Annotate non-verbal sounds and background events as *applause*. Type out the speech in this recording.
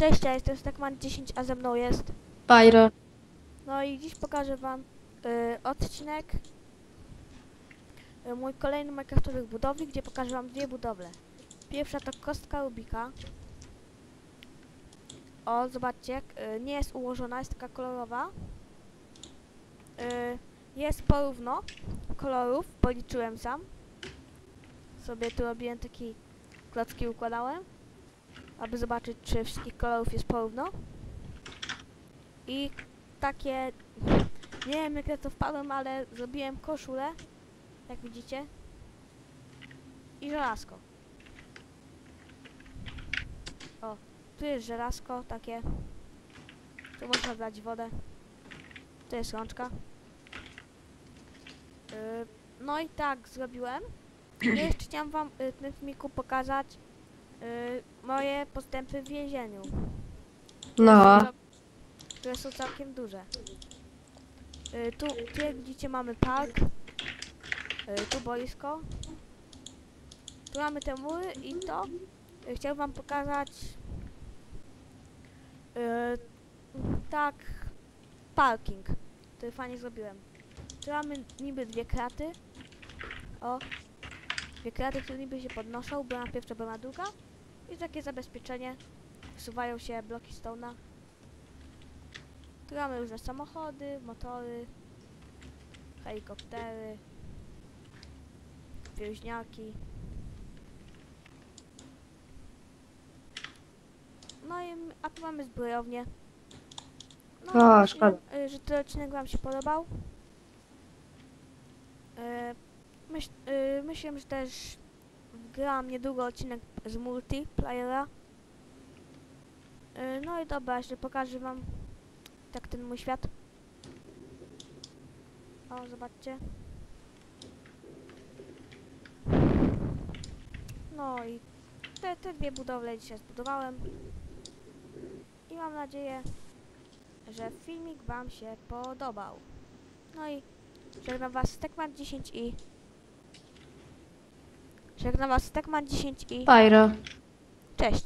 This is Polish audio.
Cześć, ja jestem Stekman 10, a ze mną jest. Pyro. No i dziś pokażę wam y, odcinek y, mój kolejny Minecraftowych budowli, gdzie pokażę wam dwie budowle. Pierwsza to kostka Rubika. O, zobaczcie, y, nie jest ułożona, jest taka kolorowa. Y, jest porówno kolorów, policzyłem sam. Sobie tu robiłem taki klocki układałem, aby zobaczyć, czy wszystkich kolorów jest porówno. I takie, nie wiem jak ja to wpadłem, ale zrobiłem koszulę, jak widzicie, i żelazko. O, tu jest żelazko takie, tu można dać wodę, tu jest rączka. Yy, no i tak zrobiłem. *clears throat* Jeszcze chciałam wam y, tym filmiku pokazać moje postępy w więzieniu No. które są całkiem duże. Y, tu, tu jak widzicie mamy park, y, tu boisko, tu mamy te mury i to y, chciałbym wam pokazać y, tak parking, który fajnie zrobiłem. Tu mamy niby dwie kraty, o, dwie kraty, które niby się podnoszą, była pierwsza, była druga i takie zabezpieczenie, wsuwają się bloki stone'a. Tu mamy różne samochody, motory, helikoptery, więźniaki. No i a tu mamy zbrojownię. No, O, szkoda. y, że ten odcinek wam się podobał. Y, myśl, y, myślę, że też wgram niedługo odcinek z multiplayera. Y, no i dobra, jeszcze pokażę wam tak ten mój świat. O, zobaczcie. No i te, te dwie budowle dzisiaj zbudowałem. I mam nadzieję, że filmik wam się podobał. No i żegnam was Stekman 10 i... Żegnam was Stekman 10 i... Pyro. Cześć!